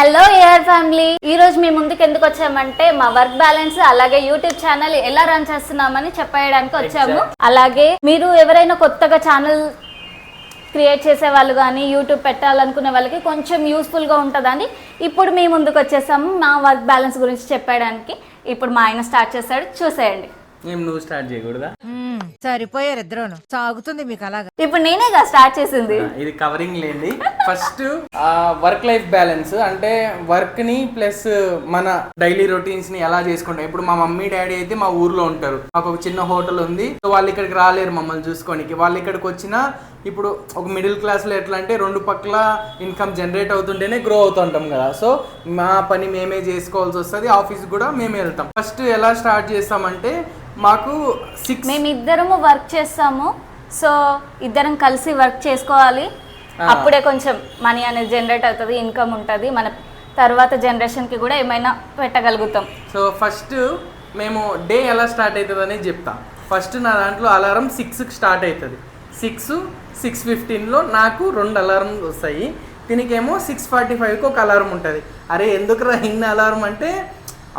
Hello AR family ఈ రోజు మీ ముందుకు ఎందుకు వచ్చామంటే మా వర్క్ బ్యాలెన్స్ అలాగే యూట్యూబ్ ఛానల్ ఎలా రన్ చేస్తున్నామని చెప్పేయడానికి వచ్చాము. అలాగే మీరు ఎవరైనా కొత్తగా ఛానల్ క్రియేట్ చేసే వాళ్ళు కానీ యూట్యూబ్ పెట్టాలనుకునే వాళ్ళకి కొంచెం యూస్ఫుల్గా ఉంటుందని ఇప్పుడు మీ ముందుకు వచ్చేసాము. మా వర్క్ బ్యాలెన్స్ గురించి చెప్పడానికి ఇప్పుడు మా ఆయన స్టార్ట్ చేస్తాడు. చూసేయండి. ఏం నువ్వు స్టార్ట్ చేయకూడదా? మ్మ్. సరిపోయారు ఇద్దరును. సాగుతుంది మీకు అలాగా. ఇప్పుడు నేనేగా స్టార్ట్ చేసింది? ఇది కవరింగ్ లేండి ఫస్ట్ వర్క్ లైఫ్ బ్యాలెన్స్ అంటే వర్క్ని ప్లస్ మన డైలీ రొటీన్స్ని ఎలా చేసుకుంటాం. ఇప్పుడు మా మమ్మీ డాడీ అయితే మా ఊర్లో ఉంటారు. మాకు ఒక చిన్న హోటల్ ఉంది. సో వాళ్ళు ఇక్కడికి రాలేరు మమ్మల్ని చూసుకోనికి. వాళ్ళు ఇక్కడికి వచ్చినా ఇప్పుడు ఒక మిడిల్ క్లాస్లో ఎట్లా అంటే రెండు పక్కల ఇన్కమ్ జనరేట్ అవుతుంటేనే గ్రో అవుతుంటాం కదా. సో మా పని మేమే చేసుకోవాల్సి వస్తుంది. ఆఫీస్ కూడా మేమే వెళ్తాం. ఫస్ట్ ఎలా స్టార్ట్ చేస్తామంటే మాకు సిక్స్ మేమిద్దరము వర్క్ చేస్తాము. సో ఇద్దరం కలిసి వర్క్ చేసుకోవాలి. అప్పుడే కొంచెం మనీ అనేది జనరేట్ అవుతుంది ఇన్కమ్ ఉంటుంది. మన తర్వాత జనరేషన్కి కూడా ఏమైనా పెట్టగలుగుతాం. సో ఫస్ట్ మేము డే ఎలా స్టార్ట్ అవుతుంది అనేది చెప్తా. ఫస్ట్ నా దాంట్లో అలారం సిక్స్కి స్టార్ట్ అవుతుంది. సిక్స్ సిక్స్ ఫిఫ్టీన్లో నాకు రెండు అలారం వస్తాయి. దీనికేమో సిక్స్ ఫార్టీ ఫైవ్కి ఒక అలారం ఉంటుంది. అరే ఎందుకు ఇన్ని అలారం అంటే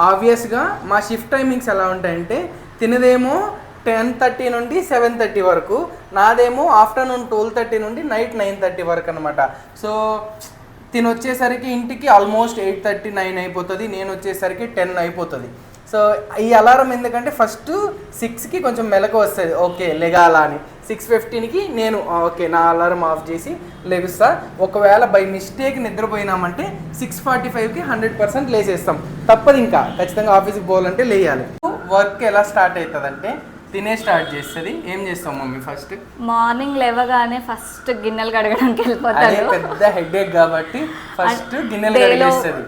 ఆబ్వియస్గా మా షిఫ్ట్ టైమింగ్స్ ఎలా ఉంటాయంటే తినదేమో టెన్ థర్టీ నుండి సెవెన్ థర్టీ వరకు. నాదేమో ఆఫ్టర్నూన్ ట్వెల్వ్ థర్టీ నుండి నైట్ నైన్ థర్టీ వరకు అనమాట సో తిను వచ్చేసరికి ఇంటికి ఆల్మోస్ట్ ఎయిట్ థర్టీ నైన్ అయిపోతుంది నేను వచ్చేసరికి టెన్ అయిపోతుంది. సో ఈ అలారం ఎందుకంటే ఫస్ట్ సిక్స్కి కొంచెం మెలకు వస్తుంది. ఓకే లెగాల అని. సిక్స్ ఫిఫ్టీన్కి నేను ఓకే నా అలారం ఆఫ్ చేసి లెగుస్తా. ఒకవేళ బై మిస్టేక్ నిద్రపోయినామంటే సిక్స్ ఫార్టీ ఫైవ్కి హండ్రెడ్ పర్సెంట్ లేచేస్తాం తప్పదు ఇంకా. ఖచ్చితంగా ఆఫీస్కి పోవాలంటే లేయాలి. వర్క్ ఎలా స్టార్ట్ అవుతుందంటే తినే స్టార్ట్ చేస్తుంది. ఏం చేస్తాం మమ్మీ ఫస్ట్? మార్నింగ్ లేవగానే ఫస్ట్ గిన్నెలు కడగడానికి అదే వెళ్ళిపోతారు. పెద్ద హెడేక్ కాబట్టి ఫస్ట్ గిన్నెలు కడిగేస్తుంది.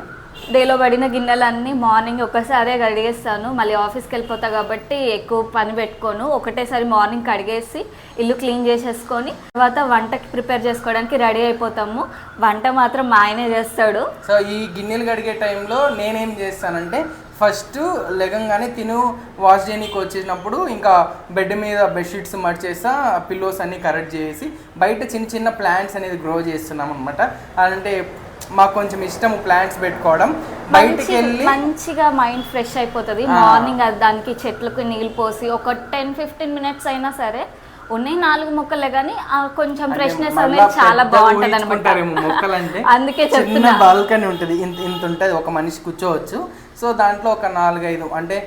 డేలో పడిన గిన్నెలన్నీ మార్నింగ్ ఒకసారే కడిగేస్తాను. మళ్ళీ ఆఫీస్కి వెళ్ళిపోతా కాబట్టి ఎక్కువ పని పెట్టుకోను. ఒకటేసారి మార్నింగ్ కడిగేసి ఇల్లు క్లీన్ చేసేసుకొని తర్వాత వంటకి ప్రిపేర్ చేసుకోవడానికి రెడీ అయిపోతాము. వంట మాత్రం మా ఆయనే చేస్తాడు. సో ఈ గిన్నెలు కడిగే టైంలో నేనేం చేస్తానంటే ఫస్ట్ లెగంగానే తిను వాష్ చేయడానికి వచ్చేసినప్పుడు ఇంకా బెడ్ మీద బెడ్షీట్స్ మడిచేస్తా పిల్లోస్ అన్ని కరెక్ట్ చేసి బయట చిన్న చిన్న ప్లాంట్స్ అనేది గ్రో చేస్తున్నాం అనమాట అంటే మాకు కొంచెం ఇష్టం ప్లాంట్స్ పెట్టుకోవడం. బయటికి వెళ్ళి మంచిగా మైండ్ ఫ్రెష్ అయిపోతుంది. మార్నింగ్ అది దానికి చెట్లకు నీళ్ళు పోసి ఒక టెన్ ఫిఫ్టీన్ మినిట్స్ అయినా సరే ఉన్నాయి నాలుగు మొక్కలే కానీ కొంచెం ఫ్రెష్నెస్ అనేది చాలా బాగుంటది మొక్కలంటే. అందుకే చెప్తున్నా. బాల్కనీ ఉంటుంది. ఇంత ఇంత ఉంటుంది. ఒక మనిషి కూర్చోవచ్చు. సో దాంట్లో ఒక నాలుగైదు అంటే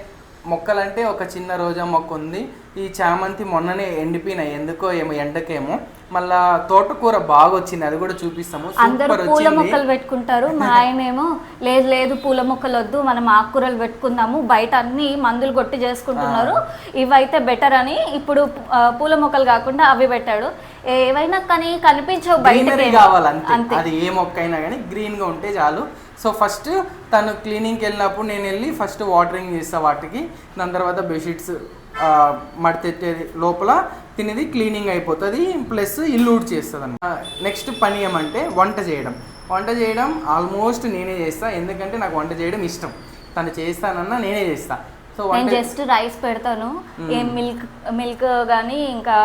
మొక్కలంటే ఒక చిన్న రోజా మొక్క ఉంది. ఈ చామంతి మొన్ననే ఎండిపోయినాయి. ఎందుకో ఏమో ఎండకేమో. మళ్ళా తోటకూర బాగా వచ్చింది అది కూడా చూపిస్తాము. అందరూ పూల మొక్కలు పెట్టుకుంటారు. మా ఆయన ఏమో లేదు లేదు పూల మొక్కలు వద్దు మనం ఆకుకూరలు పెట్టుకుందాము. బయట అన్ని మందులు కొట్టి చేసుకుంటున్నారు. ఇవైతే బెటర్ అని ఇప్పుడు పూల మొక్కలు కాకుండా అవి పెట్టాడు. ఏవైనా కానీ కనిపించవు బయట కావాలి అంతే అంతే. అది ఏ మొక్క అయినా కానీ గ్రీన్గా ఉంటే చాలు. సో ఫస్ట్ తను క్లీనింగ్కి వెళ్ళినప్పుడు నేను వెళ్ళి ఫస్ట్ వాటరింగ్ చేస్తా వాటికి. దాని తర్వాత బెడ్షీట్స్ మడతెట్టేది లోపల తినేది క్లీనింగ్ అయిపోతుంది. ప్లస్ ఇల్లు ఊడ్ చేస్తుంది నెక్స్ట్ పని ఏమంటే వంట చేయడం. వంట చేయడం ఆల్మోస్ట్ నేనే చేస్తాను ఎందుకంటే నాకు వంట చేయడం ఇష్టం. తను చేస్తానన్నా నేనే చేస్తాను నేను జస్ట్ రైస్ పెడతాను. ఏం మిల్క్ మిల్క్ కానీ ఇంకా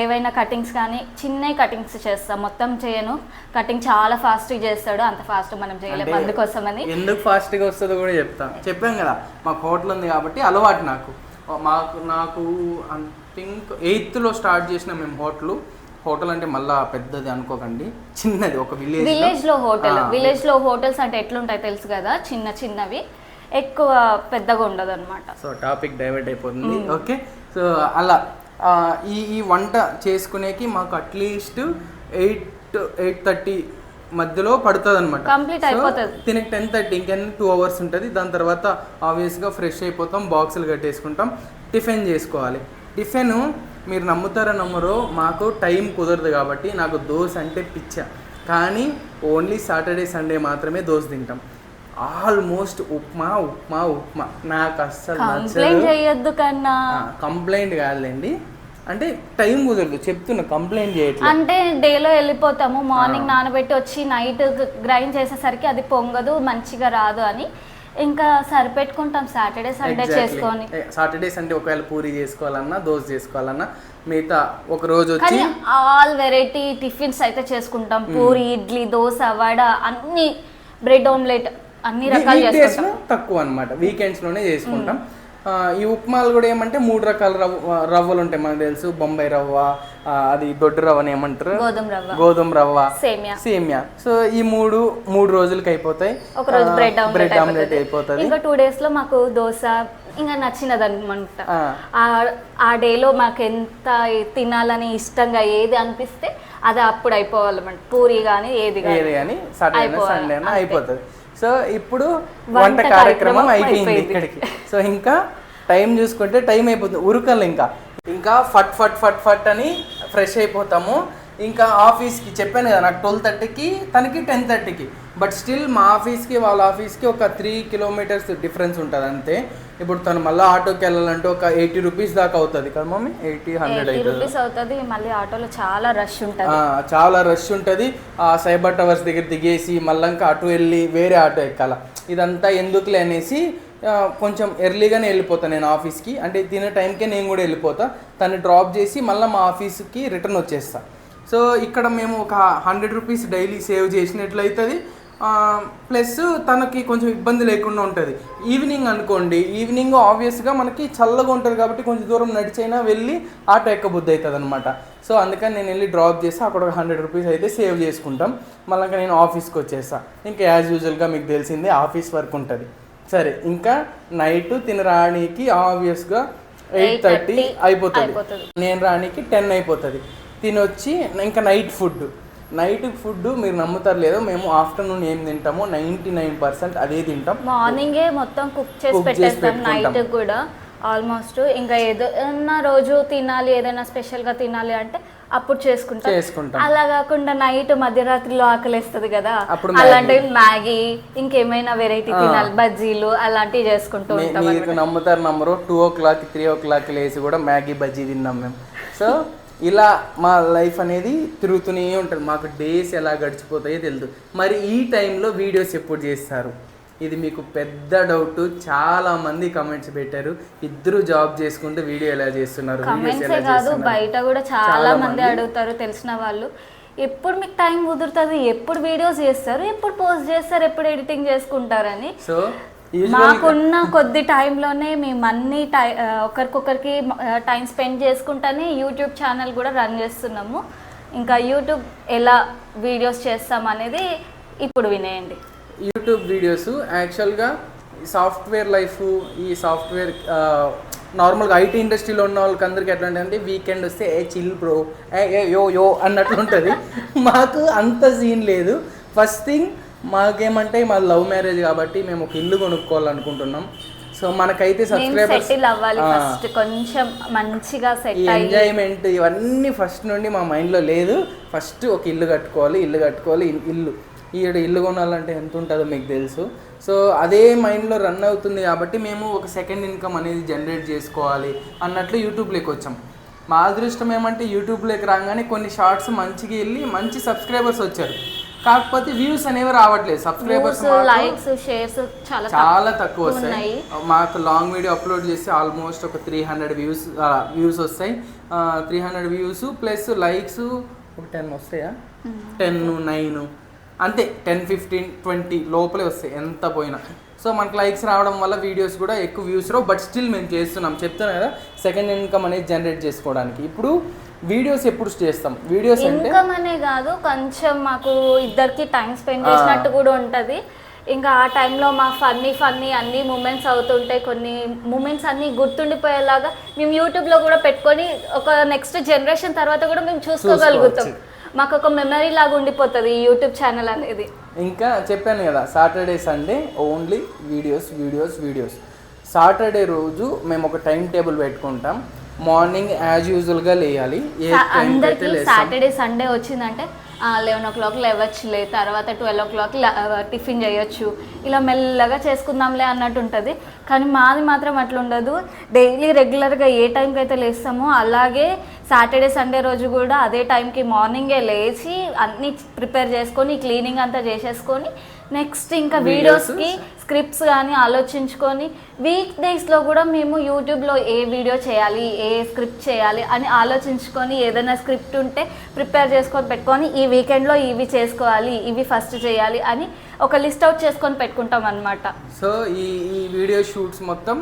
ఏవైనా కటింగ్స్ కానీ చిన్న కటింగ్స్ చేస్తాం. మొత్తం చేయను. కటింగ్ చాలా ఫాస్ట్గా చేస్తాడు. అంత ఫాస్ట్ మనం చేయలేము అందుకోసమని. ఎందుకు ఫాస్ట్గా వస్తుందో కూడా చెప్తా. చెప్పాం కదా మాకు హోటల్ ఉంది కాబట్టి అలవాటు నాకు. మాకు నాకు థింక్ ఎయిత్లో స్టార్ట్ చేసిన మేము హోటల్ హోటల్ అంటే మళ్ళా పెద్దది అనుకోకండి. చిన్నది ఒక విలేజ్ విలేజ్లో హోటల్. విలేజ్లో హోటల్స్ అంటే ఎట్లుంటాయి తెలుసు కదా చిన్న చిన్నవి. ఎక్కువ పెద్దగా ఉండదు అనమాట సో టాపిక్ డైవర్ట్ అయిపోతుంది. ఓకే. సో అలా ఈ ఈ వంట చేసుకునేకి మాకు అట్లీస్ట్ ఎయిట్ ఎయిట్ థర్టీ మధ్యలో పడుతుంది అనమాట Complete అయిపోతది. తినకి టెన్ థర్టీ ఇంకెన్ టూ అవర్స్ ఉంటుంది. దాని తర్వాత ఆబ్వియస్గా ఫ్రెష్ అయిపోతాం బాక్సులు కట్టేసుకుంటాం టిఫిన్ చేసుకోవాలి. టిఫిన్ మీరు నమ్ముతారో నమ్మరో మాకు టైం కుదరదు కాబట్టి నాకు దోశ అంటే పిచ్చ. కానీ ఓన్లీ సాటర్డే సండే మాత్రమే దోశ తింటాం. ఆల్మోస్ట్ ఉప్మా ఉప్మా ఉప్మా. నాకు అస్సలు కంప్లైంట్ చేయొద్దు కన్నా. కంప్లైంట్ కాదులేండి. అంటే టైం కుదరదు చెప్తున్నా కంప్లైంట్ చేయట్లేదు అంటే డేలో వెళ్ళిపోతాము మార్నింగ్ నానబెట్టి వచ్చి నైట్ గ్రైండ్ చేసేసరికి అది పొంగదు మంచిగా రాదు అని. ఇంకా సరిపెట్టుకుంటాం సాటర్డే సండే చేసుకొని. సాటర్డే సండే ఒకవేళ పూరి చేసుకోవాలన్నా దోశ చేసుకోవాలన్నా మిగతా ఒక రోజు వచ్చి ఆల్ వెరైటీ టిఫిన్స్ అయితే చేసుకుంటాం. పూరి ఇడ్లీ దోశ వడ అన్ని. Bread omelette. అన్ని రకాలు చేసుకుంటాం. తక్కువ అనమాట వీకెండ్స్లోనే చేసుకుంటాం. ఈ ఉప్మాలు కూడా ఏమంటే మూడు రకాల రవ్వ రవ్వలు ఉంటాయి మనకు తెలుసు. బొంబాయి రవ్వ అది దొడ్డు రవ్వ అని ఏమంటారు? గోధుమ రవ్వ. గోధుమ రవ్వ. సేమియా. సేమియా. సో ఈ మూడు మూడు రోజులకి అయిపోతాయి. ఒక రోజు బ్రెడ్ ఆమ్లెట్ బ్రెడ్ ఆమ్లెట్ అయిపోతుంది. ఇంకా టూ డేస్లో మాకు దోశ ఇంకా నచ్చినది అనమాట ఆ, డేలో మాకు ఎంత తినాలని ఇష్టంగా ఏది అనిపిస్తే అది అప్పుడు అయిపోవాలన్నమాట. పూరి కానీ ఏది కానీ. అయిపోతుంది. సో ఇప్పుడు వంట కార్యక్రమం అయిపోయింది. ఇక్కడికి. సో ఇంకా టైం చూసుకుంటే టైం అయిపోతుంది. ఉరకలు ఇంకా. ఇంకా ఫట్ ఫట్ ఫట్ ఫట్ అని ఫ్రెష్ అయిపోతాము. ఇంకా ఆఫీస్కి చెప్పాను కదా నాకు ట్వెల్వ్ థర్టీకి తనకి టెన్ థర్టీకి బట్ స్టిల్ మా ఆఫీస్కి వాళ్ళ ఆఫీస్కి ఒక త్రీ కిలోమీటర్స్ డిఫరెన్స్ ఉంటుంది అంతే. ఇప్పుడు తను మళ్ళీ ఆటోకి వెళ్ళాలంటే ఒక ఎయిటీ రూపీస్ దాకా అవుతుంది కదా మమ్మీ? ఎయిటీ హండ్రెడ్ రూపీస్ అవుతుంది మళ్ళీ ఆటోలో చాలా రష్ ఉంటుంది. చాలా రష్ ఉంటుంది. ఆ సైబర్ టవర్స్ దగ్గర దిగేసి మళ్ళీ ఇంకా అటు వెళ్ళి వేరే ఆటో ఎక్కాల. ఇదంతా ఎందుకులే అనేసి కొంచెం ఎర్లీగానే వెళ్ళిపోతాను నేను ఆఫీస్కి. అంటే తినే టైంకే నేను కూడా వెళ్ళిపోతా. తను డ్రాప్ చేసి మళ్ళీ మా ఆఫీస్కి రిటర్న్ వచ్చేస్తా. సో ఇక్కడ మేము ఒక హండ్రెడ్ రూపీస్ డైలీ సేవ్ చేసినట్లు అవుతుంది ప్లస్ తనకి కొంచెం ఇబ్బంది లేకుండా ఉంటుంది. ఈవినింగ్ అనుకోండి ఈవినింగ్ ఆబ్వియస్గా మనకి చల్లగా ఉంటుంది కాబట్టి కొంచెం దూరం నడిచైనా వెళ్ళి ఆటో ఎక్కబుద్ధి అవుతుంది అనమాట సో అందుకని నేను వెళ్ళి డ్రాప్ చేసి అక్కడ ఒక హండ్రెడ్ రూపీస్ అయితే సేవ్ చేసుకుంటాం. మళ్ళీ నేను ఆఫీస్కి వచ్చేస్తా. ఇంకా యాజ్ యూజువల్గా మీకు తెలిసిందే ఆఫీస్ వర్క్ ఉంటుంది. సరే ఇంకా నైట్ తిన రానికి ఆబ్వియస్గా ఎయిట్ థర్టీ 8:30 అయిపోతుంది. అయిపోతుంది. నేను రానికి టెన్ అయిపోతుంది. తినొచ్చి ఇంకా నైట్ ఫుడ్ నైట్ ఫుడ్ మీరు నమ్ముతారు లేదో మేము ఆఫ్టర్నూన్ ఏం తింటామో నైంటీ నైన్ పర్సెంట్ అదే తింటాం. మార్నింగే మొత్తం కుక్ చేసి పెట్టేస్తాం. నైట్ కూడా ఆల్మోస్ట్. ఇంకా ఏదైనా రోజు తినాలి ఏదైనా స్పెషల్గా తినాలి అంటే అప్పుడు చేసుకుంటాం. చేసుకుంటాం. అలా కాకుండా నైట్ మధ్యరాత్రిలో ఆకలేస్తుంది కదా. అప్పుడు అలాంటి మ్యాగీ ఇంకేమైనా వెరైటీ తినాలి బజ్జీలు అలాంటివి చేసుకుంటూ ఉంటాం మీకు నమ్ముతారు నమ్మరు two o'clock three o'clock లేసి కూడా మ్యాగీ బజ్జీ తిన్నాం మేము. సో ఇలా మా లైఫ్ అనేది తిరుగుతూనే ఉంటుంది. మాకు డేస్ ఎలా గడిచిపోతాయో తెలియదు మరి ఈ టైంలో వీడియోస్ ఎప్పుడు చేస్తారు? ఇది మీకు పెద్ద డౌట్ చాలా మంది కమెంట్స్ పెట్టారు. ఇద్దరు జాబ్ చేసుకుంటూ వీడియో ఎలా చేస్తున్నారు? కమెంట్సే కాదు బయట కూడా చాలా మంది. అడుగుతారు తెలిసిన వాళ్ళు. ఎప్పుడు మీకు టైం కుదురుతుంది? ఎప్పుడు వీడియోస్ చేస్తారు? ఎప్పుడు పోస్ట్ చేస్తారు? ఎప్పుడు ఎడిటింగ్ చేసుకుంటారని. సో మాకున్న కొద్ది టైంలోనే మేము అన్ని టై ఒకరికొకరికి టైం స్పెండ్ చేసుకుంటానే యూట్యూబ్ ఛానల్ కూడా రన్ చేస్తున్నాము. ఇంకా యూట్యూబ్ ఎలా వీడియోస్ చేస్తాం అనేది ఇప్పుడు వినేయండి. యూట్యూబ్ వీడియోస్ యాక్చువల్గా సాఫ్ట్వేర్ లైఫ్ ఈ సాఫ్ట్వేర్ నార్మల్గా ఐటీ ఇండస్ట్రీలో ఉన్న వాళ్ళకి అందరికి ఎట్లా అంటే వీకెండ్ వస్తే ఏ చిల్ బ్రో ఏ ఏ యో యో అన్నట్లు ఉంటుంది మాకు అంత సీన్ లేదు. ఫస్ట్ థింగ్ మాకేమంటే మా లవ్ మ్యారేజ్ కాబట్టి మేము ఒక ఇల్లు కొనుక్కోవాలనుకుంటున్నాం. సో మనకైతే సబ్స్క్రైబర్స్ సెటిల్ అవ్వాలి ఫస్ట్ కొంచెం మంచిగా సెట్ అయ్యి ఎంజాయ్మెంట్ ఇవన్నీ ఫస్ట్ నుండి మా మైండ్లో లేదు. ఫస్ట్ ఒక ఇల్లు కట్టుకోవాలి ఇల్లు కట్టుకోవాలి ఇల్- ఇల్లు. ఈడ ఇల్లు కొనాలంటే ఎంత ఉంటుందో మీకు తెలుసు. సో అదే మైండ్లో రన్ అవుతుంది కాబట్టి మేము ఒక సెకండ్ ఇన్కమ్ అనేది జనరేట్ చేసుకోవాలి అన్నట్లు యూట్యూబ్లోకి వచ్చాం. మా అదృష్టం ఏమంటే యూట్యూబ్లోకి రాగానే కొన్ని షార్ట్స్ మంచిగా వెళ్ళి మంచి సబ్స్క్రైబర్స్ వచ్చారు. కాకపోతే వ్యూస్ అనేవి రావట్లేదు. సబ్స్క్రైబర్స్ లైక్స్ షేర్స్ చాలా చాలా తక్కువ వస్తాయి. మాకు లాంగ్ వీడియో అప్లోడ్ చేస్తే ఆల్మోస్ట్ ఒక త్రీ హండ్రెడ్ వ్యూస్ వ్యూస్ వస్తాయి. Three hundred views plus likes ఒక టెన్ వస్తాయా? టెన్ నైన్ అంతే. టెన్ ఫిఫ్టీన్ ట్వంటీ లోపలే వస్తాయి. ఎంత పోయినా. సో మనకు లైక్స్ రావడం వల్ల వీడియోస్ కూడా ఎక్కువ వ్యూస్ రావు బట్ స్టిల్ మేము చేస్తున్నాం. చెప్తున్నాం కదా సెకండ్ ఇన్కమ్ అనేది జనరేట్ చేసుకోవడానికి. ఇప్పుడు వీడియోస్ ఎప్పుడు చేస్తాం? వీడియోస్ అంటే? ఇన్కమ్ అనే కాదు కొంచెం మాకు ఇద్దరికి టైం స్పెండ్ చేసినట్టు కూడా ఉంటుంది. ఇంకా ఆ టైంలో మా ఫన్నీ ఫన్నీ అన్ని మూమెంట్స్ అవుతుంటాయి కొన్ని మూమెంట్స్ అన్ని గుర్తుండిపోయేలాగా మేము యూట్యూబ్లో కూడా పెట్టుకొని ఒక నెక్స్ట్ జనరేషన్ తర్వాత కూడా మేము చూసుకోగలుగుతాం. మాకు ఒక మెమరీ లాగా ఉండిపోతుంది ఈ యూట్యూబ్ ఛానల్ అనేది. ఇంకా చెప్పాను కదా Saturday Sunday only videos videos videos Saturday రోజు మేము ఒక టైం టేబుల్ పెట్టుకుంటాం. మార్నింగ్ యాజ్ యూజువల్గా లేయాలి. అందరికి సాటర్డే సండే వచ్చిందంటే లెవెన్ ఓ క్లాక్ లేవచ్చులే తర్వాత ట్వెల్వ్ ఓ క్లాక్ టిఫిన్ చేయొచ్చు. ఇలా మెల్లగా చేసుకుందాంలే అన్నట్టు ఉంటుంది. కానీ మాది మాత్రం అట్లా ఉండదు డైలీ రెగ్యులర్గా ఏ టైంకి అయితే లేస్తామో అలాగే సాటర్డే సండే రోజు కూడా అదే టైంకి మార్నింగే లేచి అన్నీ ప్రిపేర్ చేసుకొని క్లీనింగ్ అంతా చేసేసుకొని నెక్స్ట్ ఇంకా వీడియోస్కి స్క్రిప్ట్స్ కానీ ఆలోచించుకొని వీక్ డేస్లో కూడా మేము యూట్యూబ్లో ఏ వీడియో చేయాలి ఏ స్క్రిప్ట్ చేయాలి అని ఆలోచించుకొని ఏదైనా స్క్రిప్ట్ ఉంటే ప్రిపేర్ చేసుకొని పెట్టుకొని ఈ వీకెండ్లో ఇవి చేసుకోవాలి ఇవి ఫస్ట్ చేయాలి అని ఒక లిస్ట్ అవుట్ చేసుకొని పెట్టుకుంటాం అనమాట సో ఈ ఈ వీడియో షూట్స్ మొత్తం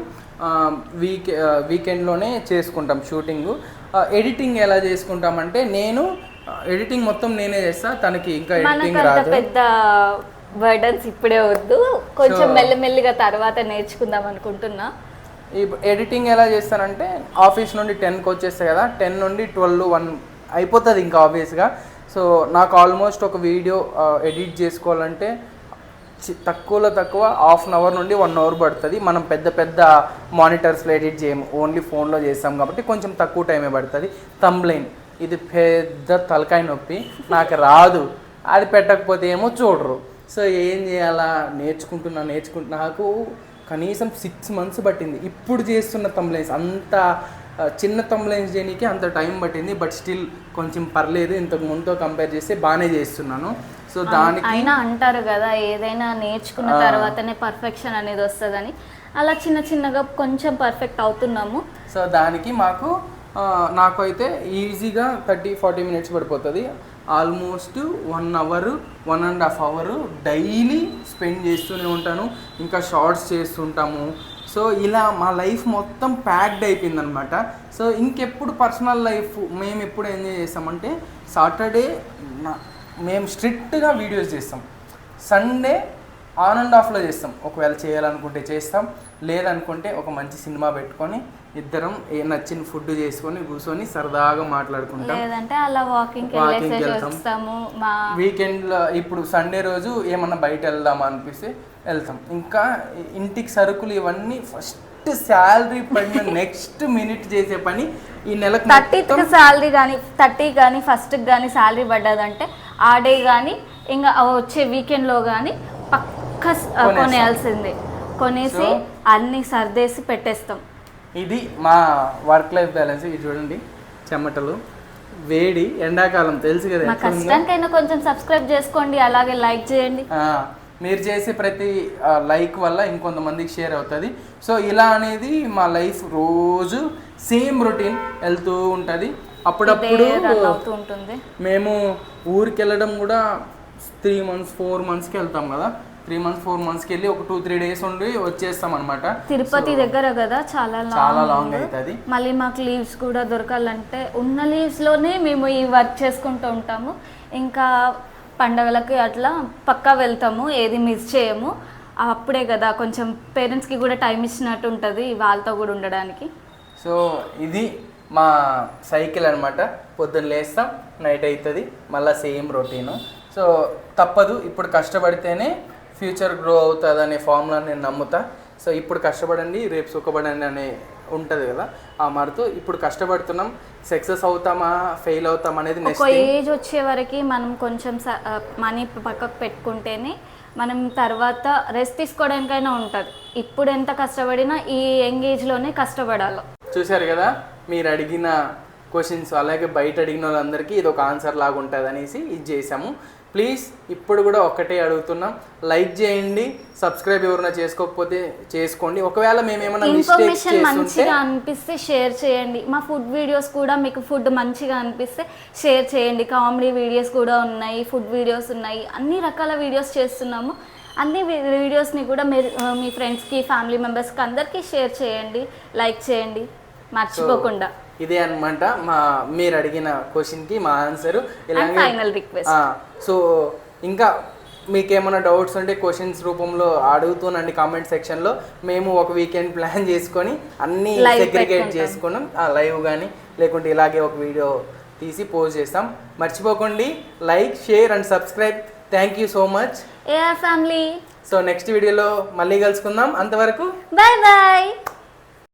వీక్ వీకెండ్లోనే చేసుకుంటాం షూటింగ్ ఎడిటింగ్ ఎలా చేసుకుంటామంటే నేను ఎడిటింగ్ మొత్తం నేనే చేస్తా తనకి ఇంకా ఎడిటింగ్ రాదు. పెద్ద బర్డన్స్ ఇప్పుడే వద్దు. కొంచెం మెల్లమెల్లిగా తర్వాత నేర్చుకుందాం అనుకుంటున్నా. ఈ ఎడిటింగ్ ఎలా చేస్తానంటే ఆఫీస్ నుండి టెన్కి వచ్చేస్తాయి కదా టెన్ నుండి ట్వెల్వ్ వన్ అయిపోతుంది ఇంకా ఆబ్వియస్గా సో నాకు ఆల్మోస్ట్ ఒక వీడియో ఎడిట్ చేసుకోవాలంటే తక్కువలో తక్కువ హాఫ్ అన్ అవర్ నుండి వన్ అవర్ పడుతుంది. మనం పెద్ద పెద్ద మానిటర్స్లో ఎడిట్ చేయము. ఓన్లీ ఫోన్లో చేస్తాం కాబట్టి కొంచెం తక్కువ టైమే పడుతుంది. తంబ్లైన్ ఇది పెద్ద తలకాయ నొప్పి. నాకు రాదు. అది పెట్టకపోతే ఏమో చూడరు. సో ఏం చేయాలా? నేర్చుకుంటున్నా నేర్చుకుంటున్నా. నాకు కనీసం సిక్స్ మంత్స్ పట్టింది. ఇప్పుడు చేస్తున్న తమ్లైన్స్ అంత చిన్న తమ్లైన్స్ చేయడానికి అంత టైం పట్టింది. బట్ స్టిల్ కొంచెం పర్లేదు. ఇంతకు ముందుతో కంపేర్ చేస్తే బాగానే చేస్తున్నాను. సో దానికి అయినా అంటారు కదా ఏదైనా నేర్చుకున్న తర్వాతనే పర్ఫెక్షన్ అనేది వస్తుందని. అలా చిన్న చిన్నగా కొంచెం పర్ఫెక్ట్ అవుతున్నాము. సో దానికి మాకు నాకు అయితే ఈజీగా థర్టీ ఫార్టీ మినిట్స్ పడిపోతుంది. Almost one hour one and half hour daily spend చేస్తూనే ఉంటాను. ఇంకా షార్ట్స్ చేస్తుంటాము. సో ఇలా మా లైఫ్ మొత్తం ప్యాక్డ్ అయిపోయింది అనమాట సో ఇంకెప్పుడు పర్సనల్ లైఫ్ మేము ఎప్పుడు ఎంజాయ్ చేస్తామంటే సాటర్డే మేము స్ట్రిక్ట్గా వీడియోస్ చేస్తాం. సండే ఆన్ అండ్ ఆఫ్లో చేస్తాం. ఒకవేళ చేయాలనుకుంటే చేస్తాం. లేదనుకుంటే ఒక మంచి సినిమా పెట్టుకొని ఇద్దరం ఏ నచ్చిన ఫుడ్ చేసుకొని కూర్చొని సరదాగా మాట్లాడుకుంటాం. లేదంటే అలా వాకింగ్ Walking కి వెళ్ళేసేసి వెళ్తాం. వస్తాము మా వీకెండ్లో ఇప్పుడు సండే రోజు ఏమన్నా బయట వెళ్దామా అనిపిస్తే వెళ్తాం. ఇంకా ఇంటికి సరుకులు ఇవన్నీ ఫస్ట్ శాలరీ పడిన నెక్స్ట్ మినిట్ చేసే పని ఈ నెలకు థర్టీత్ శాలరీ కానీ థర్టీ కానీ ఫస్ట్కి కానీ శాలరీ పడ్డదంటే ఆ డే కానీ ఇంకా వచ్చే వీకెండ్లో కానీ కొనేస్తాం. కొనేయాల్సిందే. కొనేసి అన్ని సర్దేసి పెట్టేస్తాం. ఇది మా వర్క్ లైఫ్ బ్యాలెన్స్ ఇది చూడండి చెమటలు. వేడి ఎండాకాలం తెలుసు కదా మా. కష్టానికైనా కొంచెం సబ్స్క్రైబ్ చేసుకోండి అలాగే లైక్ చేయండి. మీరు చేసే ప్రతి లైక్ వల్ల ఇంకొంతమందికి షేర్ అవుతుంది. సో ఇలా అనేది మా లైఫ్ రోజు సేమ్ రొటీన్ వెళ్తూ ఉంటుంది. అప్పుడప్పుడు మేము ఊరికి వెళ్ళడం కూడా త్రీ మంత్స్ ఫోర్ మంత్స్కి వెళ్తాం కదా. త్రీ మంత్స్ ఫోర్ మంత్స్కి వెళ్ళి ఒక టూ త్రీ డేస్ ఉండి వచ్చేస్తాం అనమాట తిరుపతి దగ్గర కదా చాలా చాలా లాంగ్ లాంగ్ అవుతుంది మళ్ళీ మాకు లీవ్స్ కూడా దొరకాలంటే ఉన్న లీవ్స్లోనే మేము ఈ వర్క్ చేసుకుంటూ ఉంటాము. ఇంకా పండగలకి అట్లా పక్కా వెళ్తాము ఏది మిస్ చేయము. అప్పుడే కదా కొంచెం పేరెంట్స్కి కూడా టైం ఇచ్చినట్టు ఉంటుంది వాళ్ళతో కూడా ఉండడానికి. సో ఇది మా సైకిల్ అనమాట పొద్దున్న లేస్తాం నైట్ అవుతుంది మళ్ళీ సేమ్ రొటీను సో తప్పదు ఇప్పుడు కష్టపడితేనే ఫ్యూచర్ గ్రో అవుతుంది అనే ఫార్ములా నేను నమ్ముతా. సో ఇప్పుడు కష్టపడండి రేపు సుఖపడండి అనే ఉంటుంది కదా ఆ మారుతూ. ఇప్పుడు కష్టపడుతున్నాం సక్సెస్ అవుతామా ఫెయిల్ అవుతాం అనేది ఒక నెక్స్ట్ ఏజ్ వచ్చే వరకు మనం కొంచెం మనీ పక్కకు పెట్టుకుంటేనే మనం తర్వాత రెస్ట్ తీసుకోవడానికైనా ఉంటుంది. ఇప్పుడు ఎంత కష్టపడినా ఈ యంగ్ ఏజ్లోనే కష్టపడాలి. చూశారు కదా మీరు అడిగిన క్వశ్చన్స్ అలాగే బయట అడిగిన వాళ్ళందరికీ ఇది ఒక ఆన్సర్ లాగా ఉంటుంది అనేసి ఇది చేసాము ప్లీజ్ ఇప్పుడు కూడా ఒక్కటే అడుగుతున్నాం. లైక్ చేయండి సబ్స్క్రైబ్ ఎవరైనా చేసుకోకపోతే చేసుకోండి. ఒకవేళ మేము ఏమైనా ఇన్ఫర్మేషన్ మంచిగా అనిపిస్తే షేర్ చేయండి. మా ఫుడ్ వీడియోస్ కూడా మీకు ఫుడ్ మంచిగా అనిపిస్తే షేర్ చేయండి. కామెడీ వీడియోస్ కూడా ఉన్నాయి ఫుడ్ వీడియోస్ ఉన్నాయి. అన్ని రకాల వీడియోస్ చేస్తున్నాము. అన్ని వీడియోస్ని కూడా మీరు మీ ఫ్రెండ్స్కి ఫ్యామిలీ మెంబర్స్కి అందరికీ షేర్ చేయండి లైక్ చేయండి. మర్చిపోకుండా. ఇదే అన్నమాట. మా మీరు అడిగిన క్వశ్చన్కి మా ఆన్సర్ ఫైనల్ రిక్వెస్ట్ సో ఇంకా మీకు ఏమైనా డౌట్స్ ఉంటే క్వశ్చన్స్ రూపంలో అడుగుతూనండి కామెంట్ సెక్షన్లో. మేము ఒక వీకెండ్ ప్లాన్ చేసుకొని అన్నీ సెగ్రిగేట్. చేసుకున్నాం. లైవ్ కానీ లేకుంటే ఇలాగే ఒక వీడియో తీసి పోస్ట్ చేస్తాం. మర్చిపోకండి. Like share and subscribe. Thank you so much family so next వీడియోలో మళ్ళీ కలుసుకుందాం. అంతవరకు బాయ్ బాయ్